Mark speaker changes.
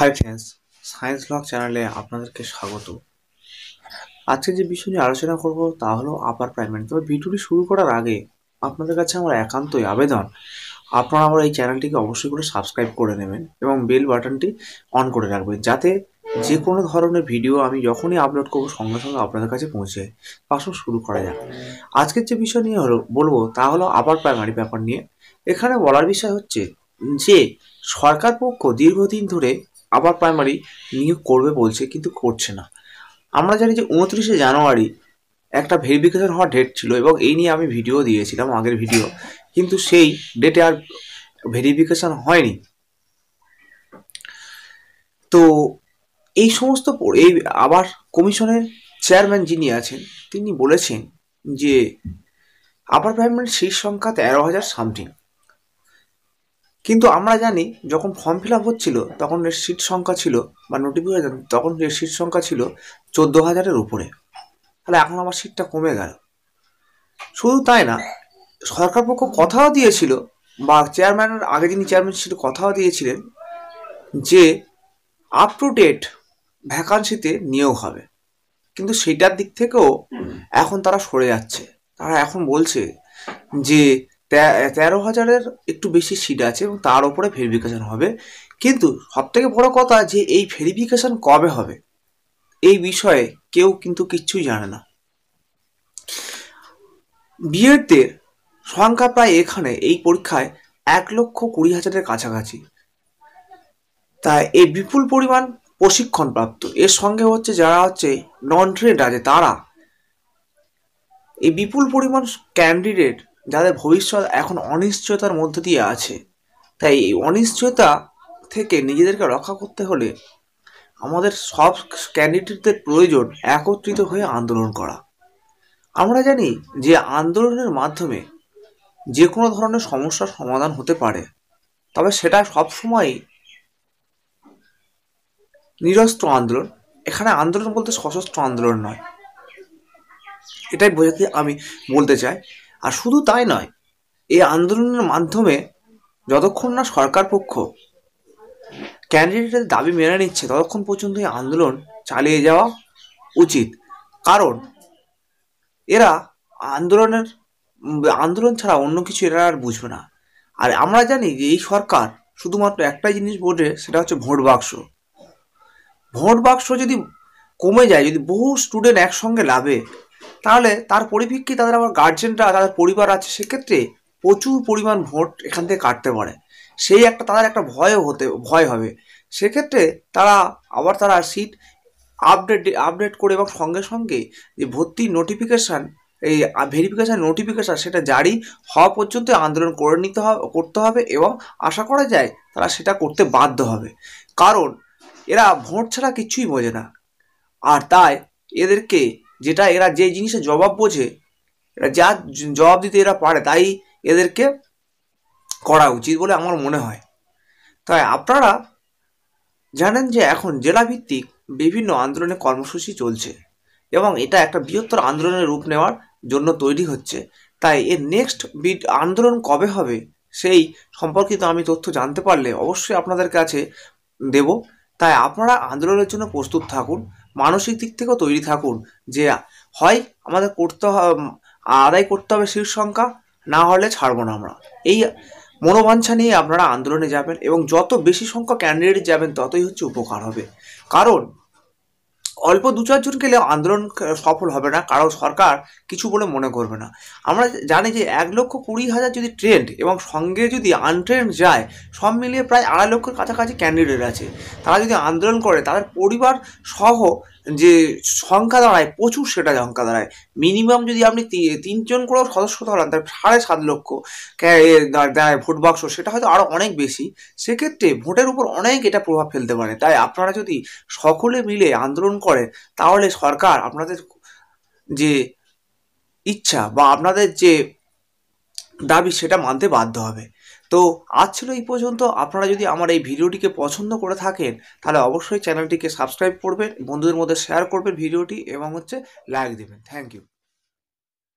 Speaker 1: Hi friends science blog চ্যানেলে আপনাদেরকে স্বাগত। আজকে যে বিষয় নিয়ে আলোচনা করব তা হলো আপার প্রাইমারি তবে ভিডিওটি শুরু করার আগে আপনাদের কাছে আমার একান্তই আবেদন, আপনারা আমার এই চ্যানেলটিকে অবশ্যই করে সাবস্ক্রাইব করে নেবেন এবং বেল বাটনটি অন করে রাখবেন যাতে যে কোনো ধরনের ভিডিও আমি যখনই আপলোড করব সঙ্গে সঙ্গে আপনাদের কাছে পৌঁছে আসুন শুরু করা যাক। আজকের যে বিষয় নিয়ে হলো, বলব তা হলো আপার প্রাইমারি ব্যাপার নিয়ে। এখানে বলার বিষয় হচ্ছে যে সরকার পক্ষ দীর্ঘদিন ধরে আবার প্রাইমারি নিয়োগ করবে বলছে, কিন্তু করছে না। আমরা জানি যে উনত্রিশে জানুয়ারি একটা ভেরিফিকেশন হওয়ার ডেট ছিল এবং এই নিয়ে আমি ভিডিও দিয়েছিলাম, আগের ভিডিও কিন্তু সেই ডেটে আর ভেরিফিকেশন হয়নি। তো এই সমস্ত এই আবার কমিশনের চেয়ারম্যান যিনি আছেন, তিনি বলেছেন যে আপার প্রাইমারি সিট সংখ্যা তেরো হাজার সামথিং কিন্তু আমরা জানি যখন ফর্ম ফিল আপ হচ্ছিল তখন এর সিট সংখ্যা ছিল বা নোটিফিকেশন তখন এর সিট সংখ্যা ছিল চোদ্দ হাজারের উপরে। তাহলে এখন আমার সিটটা কমে গেল। শুধু তাই না সরকার পক্ষ কথাও দিয়েছিল বা চেয়ারম্যানের আগে যিনি চেয়ারম্যান ছিল কথাও দিয়েছিলেন যে আপ টু ডেট ভ্যাকান্সিতে নিয়োগ হবে। কিন্তু সেইটার দিক থেকেও এখন তারা সরে যাচ্ছে। তারা এখন বলছে যে তেরো হাজারের একটু বেশি সিট আছে এবং তার উপরে ভেরিফিকেশান হবে। কিন্তু সবথেকে বড় কথা যে এই ভেরিফিকেশান কবে হবে? এই বিষয়ে কেউ কিন্তু কিচ্ছুই জানে না। বিএডদের সংখ্যা প্রায় এখানে, এই পরীক্ষায় এক লক্ষ কুড়ি হাজারের কাছাকাছি। তাই এই বিপুল পরিমাণ প্রশিক্ষণপ্রাপ্ত। এর সঙ্গে হচ্ছে যারা হচ্ছে নন ট্রেন্ড আছে, তারা এই বিপুল পরিমাণ ক্যান্ডিডেট যাদের ভবিষ্যৎ এখন অনিশ্চয়তার মধ্য দিয়ে আছে। তাই এই অনিশ্চয়তা থেকে নিজেদেরকে রক্ষা করতে হলে আমাদের সব ক্যান্ডিডেটদের প্রয়োজন একত্রিত হয়ে আন্দোলন করা। আমরা জানি যে আন্দোলনের মাধ্যমে যে কোনো ধরনের সমস্যার সমাধান হতে পারে। তবে সেটা সবসময় নিরস্ত্র আন্দোলন। এখানে আন্দোলন বলতে সশস্ত্র আন্দোলন নয়। এটাই বোঝাতে আমি বলতে চাই আর শুধু তাই নয়, এই আন্দোলনের মাধ্যমে যতক্ষণ না সরকার পক্ষ ক্যান্ডিডেটের দাবি মেনে নিচ্ছে, ততক্ষণ পর্যন্ত এই আন্দোলন চালিয়ে যাওয়া উচিত। কারণ এরা আন্দোলনের, আন্দোলন ছাড়া অন্য কিছু এরা আর বুঝবে না। আর আমরা জানি যে এই সরকার শুধুমাত্র একটাই জিনিস বোঝে, সেটা হচ্ছে ভোট বাক্স। ভোট বাক্স যদি কমে যায়, যদি বহু স্টুডেন্ট একসঙ্গে লাভে তাহলে তার পরিপ্রেক্ষিতে তাদের আবার গার্জেনরা তাদের পরিবার আছে, সেক্ষেত্রে প্রচুর পরিমাণ ভোট এখান থেকে কাটতে পারে। সেই একটা, তাদের একটা ভয়ও হতে, ভয় হবে। সেক্ষেত্রে তারা আবার তারা সিট আপডেট আপডেট করে এবং সঙ্গে সঙ্গে যে ভর্তি নোটিফিকেশান এই ভেরিফিকেশান নোটিফিকেশান সেটা জারি হওয়া পর্যন্ত আন্দোলন করে নিতে হবে করতে হবে এবং আশা করা যায় তারা সেটা করতে বাধ্য হবে। কারণ এরা ভোট ছাড়া কিছুই বোঝে না। আর তাই এদেরকে যেটা এরা যে জিনিসের জবাব বোঝে, এরা যা জবাব দিতে এরা পারে তাই এদেরকে করা উচিত বলে আমার মনে হয়। তাই আপনারা জানেন যে এখন জেলাভিত্তিক বিভিন্ন আন্দোলনের কর্মসূচি চলছে এবং এটা একটা বৃহত্তর আন্দোলনের রূপ নেওয়ার জন্য তৈরি হচ্ছে। তাই এর নেক্সট বিট আন্দোলন কবে হবে সেই সম্পর্কিত আমি তথ্য জানতে পারলে অবশ্যই আপনাদের কাছে দেব। তাই আপনারা আন্দোলনের জন্য প্রস্তুত থাকুন। মানসিক দিক থেকেও তৈরি থাকুন যে, হয়, আমাদের করতে আদায় করতে হবে শীর্ষ সংখ্যা, না হলে ছাড়বো না আমরা। এই মনোবাঞ্ছা নিয়ে আপনারা আন্দোলনে যাবেন এবং যত বেশি সংখ্যক ক্যান্ডিডেট যাবেন, ততই হচ্ছে উপকার হবে। কারণ অল্প দু চারজন গেলে আন্দোলন সফল হবে না, কারণ সরকার কিছু বলে মনে করবে না। আমরা জানি যে এক লক্ষ কুড়ি হাজার যদি ট্রেন্ড এবং সঙ্গে যদি আনট্রেন্ড যায়, সব মিলিয়ে প্রায় আড়াই লক্ষের কাছাকাছি ক্যান্ডিডেট আছে। তারা যদি আন্দোলন করে, তাদের পরিবার সহ যে সংখ্যা দাঁড়ায়, প্রচুর সেটা সংখ্যা দাঁড়ায়। মিনিমাম যদি আপনি তিনজন করেও সদস্য ধরান, তাহলে সাড়ে সাত লক্ষ দাঁড়ায় ভোট বাক্স, সেটা হয়তো আরও অনেক বেশি। সেক্ষেত্রে ভোটের উপর অনেক এটা প্রভাব ফেলতে পারে। তাই আপনারা যদি সকলে মিলে আন্দোলন করেন, তাহলে সরকার আপনাদের যে ইচ্ছা বা আপনাদের যে দাবি, সেটা মানতে বাধ্য হবে। তো আজ ছিল এই পর্যন্ত। আপনারা যদি আমার এই ভিডিওটিকে পছন্দ করে থাকেন, তাহলে অবশ্যই চ্যানেলটিকে সাবস্ক্রাইব করবেন, বন্ধুদের মধ্যে শেয়ার করবেন ভিডিওটি এবং হচ্ছে লাইক দেবেন। Thank you